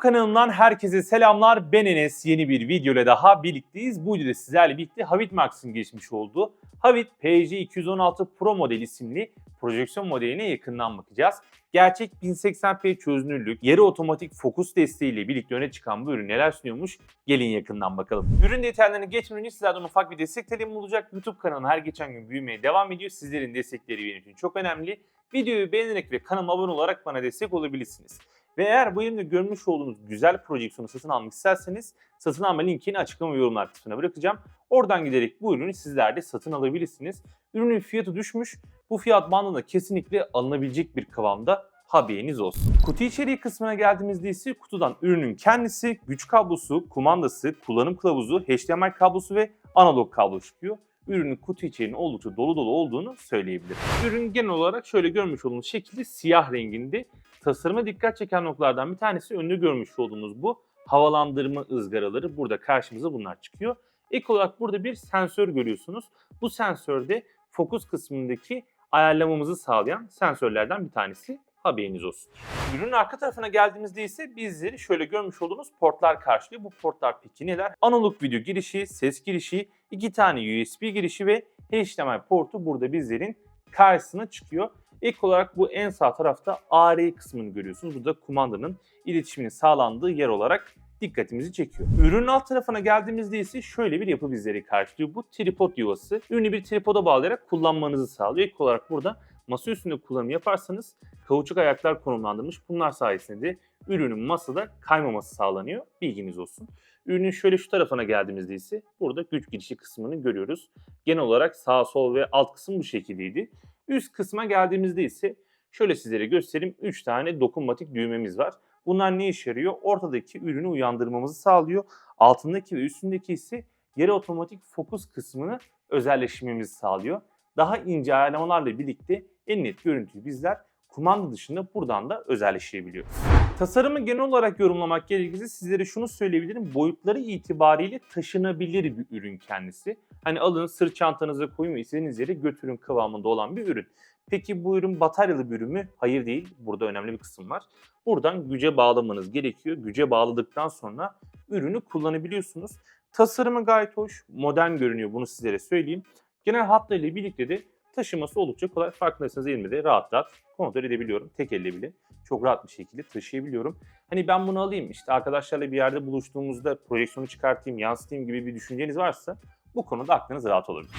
YouTube kanalımdan herkese selamlar. Ben Enes. Yeni bir video ile daha birlikteyiz. Bu videoda sizlerle birlikte Havit Max'ın geçmiş olduğu Havit PG216 Pro model isimli projeksiyon modeline yakından bakacağız. Gerçek 1080p çözünürlük, yarı otomatik fokus desteğiyle birlikte öne çıkan bu ürün neler sunuyormuş? Gelin yakından bakalım. Ürün detaylarını geçmeden önce sizlerden ufak bir destek talebim olacak. YouTube kanalım her geçen gün büyümeye devam ediyor. Sizlerin destekleri benim için çok önemli. Videoyu beğenerek ve kanalıma abone olarak bana destek olabilirsiniz. Ve eğer bu elimde görmüş olduğunuz güzel projeksiyonu satın almak isterseniz satın alma linkini açıklama yorumlar kısmına bırakacağım. Oradan giderek bu ürünü sizler de satın alabilirsiniz. Ürünün fiyatı düşmüş. Bu fiyat bandında kesinlikle alınabilecek bir kıvamda haberiniz olsun. Kutu içeriği kısmına geldiğimizde ise kutudan ürünün kendisi, güç kablosu, kumandası, kullanım kılavuzu, HDMI kablosu ve analog kablo çıkıyor. Ürünün kutu içeriğinin oldukça dolu dolu olduğunu söyleyebilirim. Ürün genel olarak şöyle görmüş olduğunuz şekilde siyah renginde. Tasarıma dikkat çeken noktalardan bir tanesi önünde görmüş olduğumuz bu havalandırma ızgaraları. Burada karşımıza bunlar çıkıyor. Ek olarak burada bir sensör görüyorsunuz. Bu sensörde fokus kısmındaki ayarlamamızı sağlayan sensörlerden bir tanesi. Haberiniz olsun. Ürünün arka tarafına geldiğimizde ise bizleri şöyle görmüş olduğunuz portlar karşılıyor. Bu portlar peki neler? Analog video girişi, ses girişi, iki tane USB girişi ve HDMI portu burada bizlerin karşısına çıkıyor. İlk olarak bu en sağ tarafta AR kısmını görüyorsunuz. Burada kumandanın iletişiminin sağlandığı yer olarak dikkatimizi çekiyor. Ürünün alt tarafına geldiğimizde ise şöyle bir yapı bizleri karşılıyor. Bu tripod yuvası. Ürünü bir tripoda bağlayarak kullanmanızı sağlıyor. İlk olarak burada masa üstünde kullanım yaparsanız kauçuk ayaklar konumlandırmış. Bunlar sayesinde de ürünün masada kaymaması sağlanıyor. Bilginiz olsun. Ürünün şöyle şu tarafına geldiğimizde ise burada güç girişi kısmını görüyoruz. Genel olarak sağ, sol ve alt kısım bu şekildeydi. Üst kısma geldiğimizde ise şöyle sizlere göstereyim. 3 tane dokunmatik düğmemiz var. Bunlar ne işe yarıyor? Ortadaki ürünü uyandırmamızı sağlıyor. Altındaki ve üstündeki ise yarı otomatik fokus kısmını özelleştirmemizi sağlıyor. Daha ince ayarlamalarla birlikte en net görüntüyü bizler kumanda dışında buradan da özelleştirebiliyoruz. Tasarımı genel olarak yorumlamak gerekirse sizlere şunu söyleyebilirim. Boyutları itibariyle taşınabilir bir ürün kendisi. Hani alın sırt çantanıza koyun ve istediğiniz yere götürün kıvamında olan bir ürün. Peki bu ürün bataryalı bir ürün mü? Hayır değil. Burada önemli bir kısım var. Buradan güce bağlamanız gerekiyor. Güce bağladıktan sonra ürünü kullanabiliyorsunuz. Tasarımı gayet hoş, modern görünüyor bunu sizlere söyleyeyim. Genel hatlarıyla birlikte de taşıması oldukça kolay. Farkındaysanız elimde de rahat rahat kontrol edebiliyorum. Tek elle bile çok rahat bir şekilde taşıyabiliyorum. Hani ben bunu alayım işte arkadaşlarla bir yerde buluştuğumuzda projeksiyonu çıkartayım, yansıtayım gibi bir düşünceniz varsa bu konuda aklınız rahat olabilir.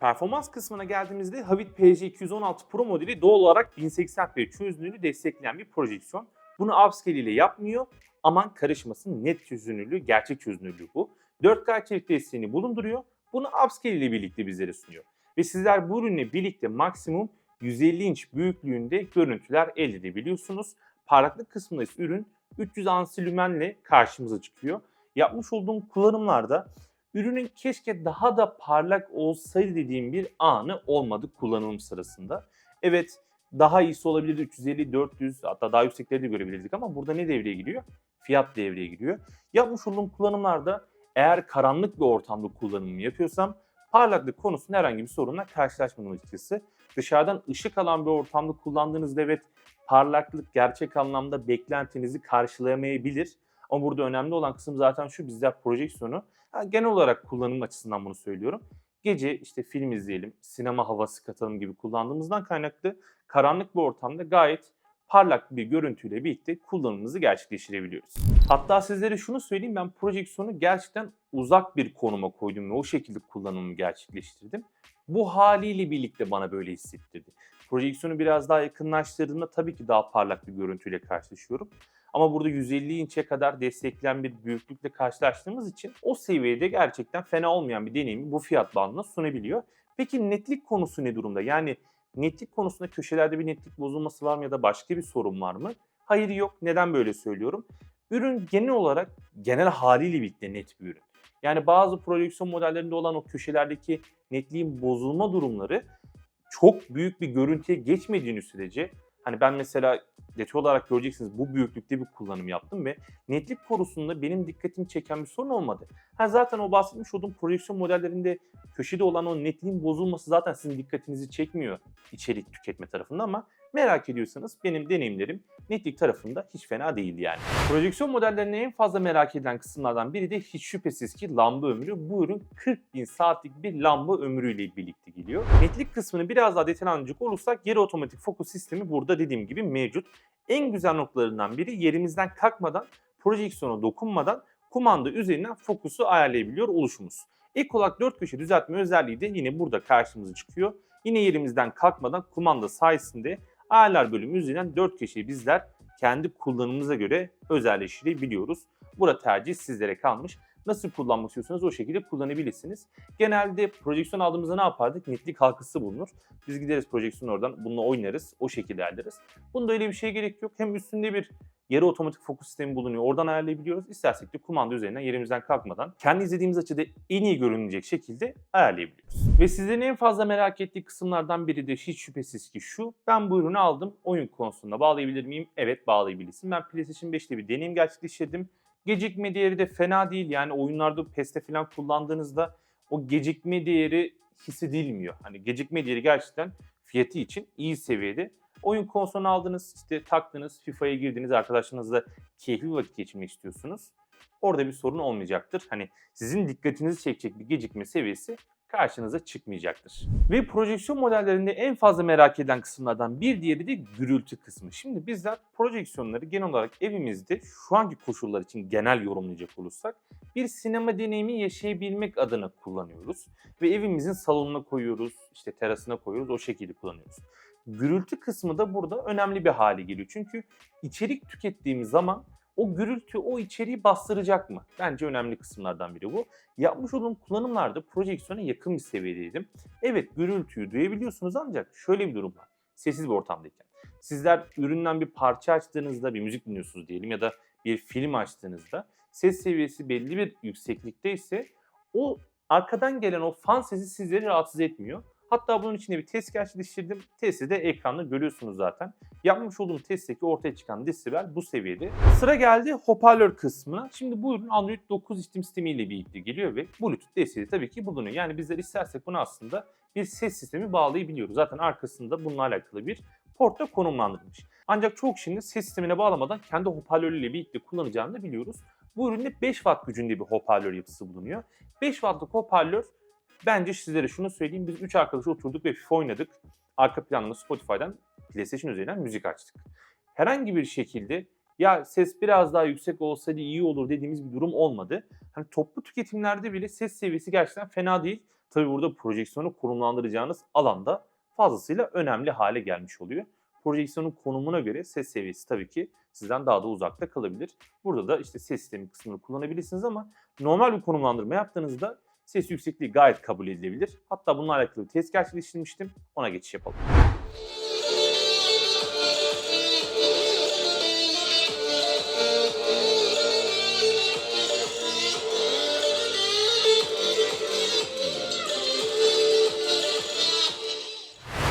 Performans kısmına geldiğimizde Havit PG216 Pro modeli doğal olarak 1080p çözünürlüğü destekleyen bir projeksiyon. Bunu upscale ile yapmıyor. Aman karışmasın net çözünürlüğü, gerçek çözünürlüğü bu. 4K içerik desteğini bulunduruyor. Bunu upscale ile birlikte bizlere sunuyor. Ve sizler bu ürünle birlikte maksimum 150 inç büyüklüğünde görüntüler elde edebiliyorsunuz. Parlaklık kısmında ise ürün 300 ansi lümenle karşımıza çıkıyor. Yapmış olduğum kullanımlarda ürünün keşke daha da parlak olsaydı dediğim bir anı olmadı kullanım sırasında. Evet daha iyisi olabilirdi 350, 400 hatta daha yüksekleri de görebilirdik ama burada ne devreye giriyor? Fiyat devreye giriyor. Yapmış olduğum kullanımlarda eğer karanlık bir ortamda kullanımı yapıyorsam parlaklık konusunda herhangi bir sorunla karşılaşmadım açıkçası. Dışarıdan ışık alan bir ortamda kullandığınızda evet parlaklık gerçek anlamda beklentinizi karşılayamayabilir. Ama burada önemli olan kısım zaten şu bizler projeksiyonu ha, genel olarak kullanım açısından bunu söylüyorum. Gece işte film izleyelim, sinema havası katalım gibi kullandığımızdan kaynaklı karanlık bir ortamda gayet parlak bir görüntüyle birlikte kullanımımızı gerçekleştirebiliyoruz. Hatta sizlere şunu söyleyeyim ben projeksiyonu gerçekten uzak bir konuma koydum ve o şekilde kullanımımı gerçekleştirdim. Bu haliyle birlikte bana böyle hissettirdi. Projeksiyonu biraz daha yakınlaştırdığımda tabii ki daha parlak bir görüntüyle karşılaşıyorum. Ama burada 150 inçe kadar destekleyen bir büyüklükle karşılaştığımız için o seviyede gerçekten fena olmayan bir deneyimi bu fiyat bandına sunabiliyor. Peki netlik konusu ne durumda? Yani netlik konusunda köşelerde bir netlik bozulması var mı ya da başka bir sorun var mı? Hayır yok. Neden böyle söylüyorum? Ürün genel olarak genel haliyle birlikte net bir ürün. Yani bazı projeksiyon modellerinde olan o köşelerdeki netliğin bozulma durumları çok büyük bir görüntüye geçmediğini sürece hani ben mesela detay olarak göreceksiniz bu büyüklükte bir kullanım yaptım ve netlik konusunda benim dikkatimi çeken bir sorun olmadı. Ha zaten o bahsetmiş olduğum projeksiyon modellerinde köşede olan o netliğin bozulması zaten sizin dikkatinizi çekmiyor içerik tüketme tarafında ama Merak ediyorsanız benim deneyimlerim netlik tarafında hiç fena değil yani. Projeksiyon modellerinde en fazla merak edilen kısımlardan biri de hiç şüphesiz ki lamba ömrü. Bu ürün 40 bin saatlik bir lamba ömrüyle birlikte geliyor. Netlik kısmını biraz daha detaylandıracak olursak geri otomatik fokus sistemi burada dediğim gibi mevcut. En güzel noktalarından biri yerimizden kalkmadan, projeksiyona dokunmadan kumanda üzerinden fokusu ayarlayabiliyor oluşumuz. Ek olarak 4 köşe düzeltme özelliği de yine burada karşımıza çıkıyor. Yine yerimizden kalkmadan kumanda sayesinde ayarlar bölümü üzerinden 4 köşeyi bizler kendi kullanımımıza göre özelleştirebiliyoruz. Burada tercih sizlere kalmış. Nasıl kullanmak istiyorsanız o şekilde kullanabilirsiniz. Genelde projeksiyon aldığımızda ne yapardık? Netlik halkası bulunur. Biz gideriz projeksiyon oradan bununla oynarız. O şekilde ayarlarız. Bunda öyle bir şeye gerek yok. Hem üstünde bir yarı otomatik fokus sistemi bulunuyor. Oradan ayarlayabiliyoruz. İstersek de kumanda üzerinden yerimizden kalkmadan kendi izlediğimiz açıda en iyi görünecek şekilde ayarlayabiliyoruz. Ve sizlerin en fazla merak ettiği kısımlardan biri de hiç şüphesiz ki şu. Ben bu ürünü aldım. Oyun konsoluna bağlayabilir miyim? Evet bağlayabilirsin. Ben PlayStation 5'te bir deneyim gerçekleştirdim. Gecikme değeri de fena değil. Yani oyunlarda PES'te falan kullandığınızda o gecikme değeri hissedilmiyor. Hani gecikme değeri gerçekten fiyatı için iyi seviyede. Oyun konsolunu aldınız, işte taktınız, FIFA'ya girdiniz, arkadaşlarınızla keyifli vakit geçirmek istiyorsunuz. Orada bir sorun olmayacaktır. Hani sizin dikkatinizi çekecek bir gecikme seviyesi karşınıza çıkmayacaktır. Ve projeksiyon modellerinde en fazla merak edilen kısımlardan bir diğeri de gürültü kısmı. Şimdi bizler projeksiyonları genel olarak evimizde şu anki koşullar için genel yorumlayacak olursak bir sinema deneyimi yaşayabilmek adına kullanıyoruz. Ve evimizin salonuna koyuyoruz, işte terasına koyuyoruz, o şekilde kullanıyoruz. Gürültü kısmı da burada önemli bir hale geliyor. Çünkü içerik tükettiğimiz zaman o gürültü o içeriği bastıracak mı? Bence önemli kısımlardan biri bu. Yapmış olduğum kullanımlarda projeksiyona yakın bir seviyedeydim. Evet gürültüyü duyabiliyorsunuz ancak şöyle bir durum var. Sessiz bir ortamdayken. Sizler üründen bir parça açtığınızda bir müzik dinliyorsunuz diyelim ya da bir film açtığınızda ses seviyesi belli bir yükseklikte ise o arkadan gelen o fan sesi sizleri rahatsız etmiyor. Hatta bunun için de bir test gerçekleştirdim. Testi de ekranda görüyorsunuz zaten. Yapmış olduğum testteki ortaya çıkan desibel bu seviyede. Sıra geldi hoparlör kısmına. Şimdi bu ürün Android 9 işletim sistemiyle birlikte geliyor ve Bluetooth desteği tabii ki bulunuyor. Yani bizler istersek bunu aslında bir ses sistemi bağlayabiliyoruz. Zaten arkasında bununla alakalı bir portta konumlandırılmış. Ancak çok şimdi ses sistemine bağlamadan kendi hoparlörüyle birlikte kullanacağını da biliyoruz. Bu üründe 5 watt gücünde bir hoparlör yapısı bulunuyor. 5 wattlık hoparlör Bence sizlere şunu söyleyeyim. Biz 3 arkadaş oturduk ve FIFA oynadık. Arka planında Spotify'dan PlayStation üzerinden müzik açtık. Herhangi bir şekilde ya ses biraz daha yüksek olsaydı iyi olur dediğimiz bir durum olmadı. Hani toplu tüketimlerde bile ses seviyesi gerçekten fena değil. Tabi burada projeksiyonu konumlandıracağınız alanda fazlasıyla önemli hale gelmiş oluyor. Projeksiyonun konumuna göre ses seviyesi tabii ki sizden daha da uzakta kalabilir. Burada da işte ses sistemi kısmını kullanabilirsiniz ama normal bir konumlandırma yaptığınızda ses yüksekliği gayet kabul edilebilir. Hatta bununla alakalı bir test gerçekleştirmiştim. Ona geçiş yapalım.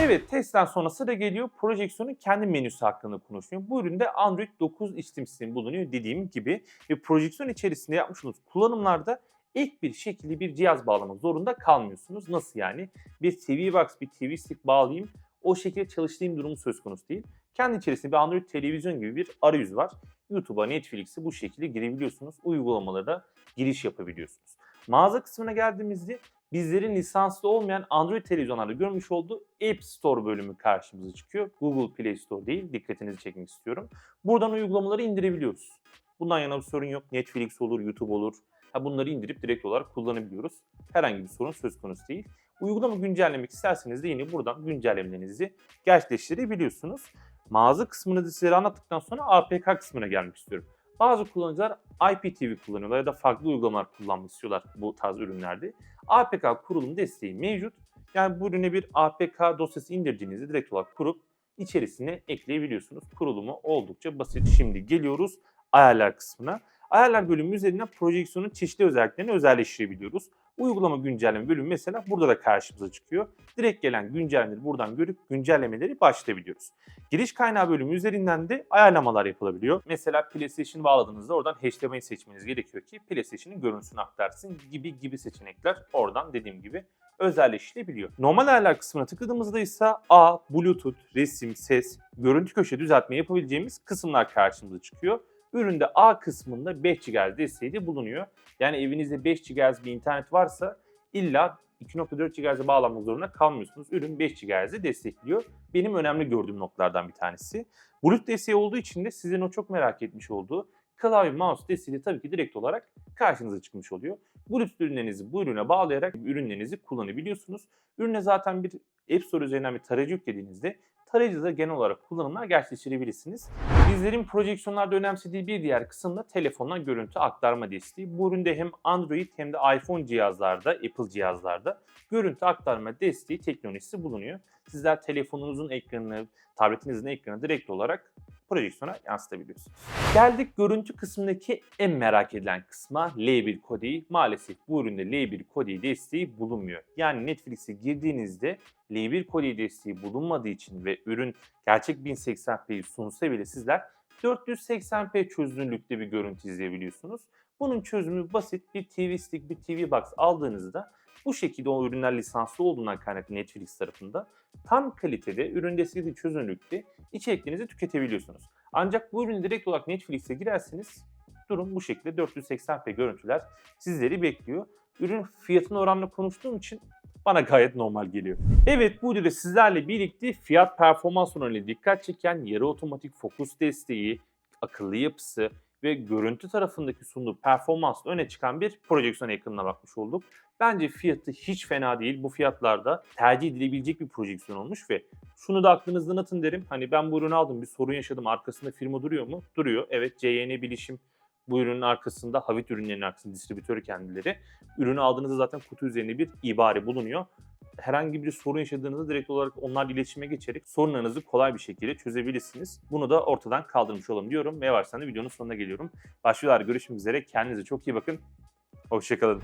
Evet testten sonra sıra geliyor projeksiyonun kendi menüsü hakkında konuşuyor. Bu üründe Android 9 işletim sistemi bulunuyor dediğim gibi ve projeksiyon içerisinde yapmış olduğunuz kullanımlarda ilk bir şekilde bir cihaz bağlamak zorunda kalmıyorsunuz. Nasıl yani? Bir TV Box, bir TV Stick bağlayayım. O şekilde çalıştığım durumu söz konusu değil. Kendi içerisinde bir Android televizyon gibi bir arayüz var. YouTube'a, Netflix'e bu şekilde girebiliyorsunuz. Uygulamalara da giriş yapabiliyorsunuz. Mağaza kısmına geldiğimizde bizlerin lisanslı olmayan Android televizyonlarda görmüş olduğu App Store bölümü karşımıza çıkıyor. Google Play Store değil, dikkatinizi çekmek istiyorum. Buradan uygulamaları indirebiliyoruz. Bundan yana bir sorun yok. Netflix olur, YouTube olur, Ha bunları indirip direkt olarak kullanabiliyoruz. Herhangi bir sorun söz konusu değil. Uygulama güncellemek isterseniz de yine buradan güncellemelerinizi gerçekleştirebiliyorsunuz. Mağaza kısmını size anlattıktan sonra APK kısmına gelmek istiyorum. Bazı kullanıcılar IPTV kullanıyorlar ya da farklı uygulamalar kullanmak istiyorlar bu tarz ürünlerde. APK kurulum desteği mevcut. Yani bu ürüne bir APK dosyası indirdiğinizde direkt olarak kurup içerisine ekleyebiliyorsunuz. Kurulumu oldukça basit. Şimdi geliyoruz ayarlar kısmına. Ayarlar bölümü üzerinden projeksiyonun çeşitli özelliklerini özelleştirebiliyoruz. Uygulama güncelleme bölümü mesela burada da karşımıza çıkıyor. Direkt gelen güncellemeleri buradan görüp güncellemeleri başlatabiliyoruz. Giriş kaynağı bölümü üzerinden de ayarlamalar yapılabiliyor. Mesela PlayStation bağladığınızda oradan HDMI seçmeniz gerekiyor ki PlayStation'ın görüntüsünü aktarsın gibi gibi seçenekler oradan dediğim gibi özelleştirilebiliyor. Normal ayarlar kısmına tıkladığımızda ise A, Bluetooth, resim, ses, görüntü köşe düzeltme yapabileceğimiz kısımlar karşımıza çıkıyor. Üründe A kısmında 5 GHz desteği de bulunuyor. Yani evinizde 5 GHz bir internet varsa illa 2.4 GHz'e bağlanmak zorunda kalmıyorsunuz. Ürün 5 GHz'i destekliyor. Benim önemli gördüğüm noktalardan bir tanesi. Bluetooth desteği olduğu için de sizin o çok merak etmiş olduğu klavye mouse desteği de tabii ki direkt olarak karşınıza çıkmış oluyor. Bluetooth ürünlerinizi bu ürüne bağlayarak ürünlerinizi kullanabiliyorsunuz. Ürüne zaten bir App Store üzerinden bir tarayıcı yüklediğinizde tarayıcıda genel olarak kullanımlar gerçekleştirebilirsiniz. Bizlerin projeksiyonlarda önemsediği bir diğer kısım da telefondan görüntü aktarma desteği. Bu üründe hem Android hem de iPhone cihazlarda, Apple cihazlarda görüntü aktarma desteği teknolojisi bulunuyor. Sizler telefonunuzun ekranını, tabletinizin ekranını direkt olarak projeksiyona yansıtabiliyorsunuz. Geldik görüntü kısmındaki en merak edilen kısma L1 kodeği. Maalesef bu üründe L1 kodeği desteği bulunmuyor. Yani Netflix'e girdiğinizde L1 kodeği desteği bulunmadığı için ve ürün gerçek 1080p'yi sunsa bile sizler 480p çözünürlükte bir görüntü izleyebiliyorsunuz. Bunun çözümü basit. Bir TV stick, bir TV box aldığınızda bu şekilde o ürünler lisanslı olduğundan kaynaklı Netflix tarafında tam kalitede, ürün desteklediği çözünürlükte içeriklerinizi tüketebiliyorsunuz. Ancak bu ürünü direkt olarak Netflix'e girerseniz durum bu şekilde 480p görüntüler sizleri bekliyor. Ürün fiyatına oranla konuştuğum için bana gayet normal geliyor. Evet bu videoda sizlerle birlikte fiyat performans oranıyla dikkat çeken yarı otomatik fokus desteği, akıllı yapısı ve görüntü tarafındaki sunduğu performansla öne çıkan bir projeksiyon ekranına bakmış olduk. Bence fiyatı hiç fena değil. Bu fiyatlarda tercih edilebilecek bir projeksiyon olmuş ve şunu da aklınızdan atın derim. Hani ben bu ürünü aldım bir sorun yaşadım arkasında firma duruyor mu? Duruyor. Evet CYN Bilişim bu ürünün arkasında Havit ürünlerinin arkasında distribütörü kendileri. Ürünü aldığınızda zaten kutu üzerinde bir ibare bulunuyor. Herhangi bir sorun yaşadığınızda direkt olarak onlarla iletişime geçerek sorunlarınızı kolay bir şekilde çözebilirsiniz. Bunu da ortadan kaldırmış olalım diyorum ve yavaştan da videonun sonuna geliyorum. Başlıyorlar görüşmek üzere. Kendinize çok iyi bakın. Hoşçakalın.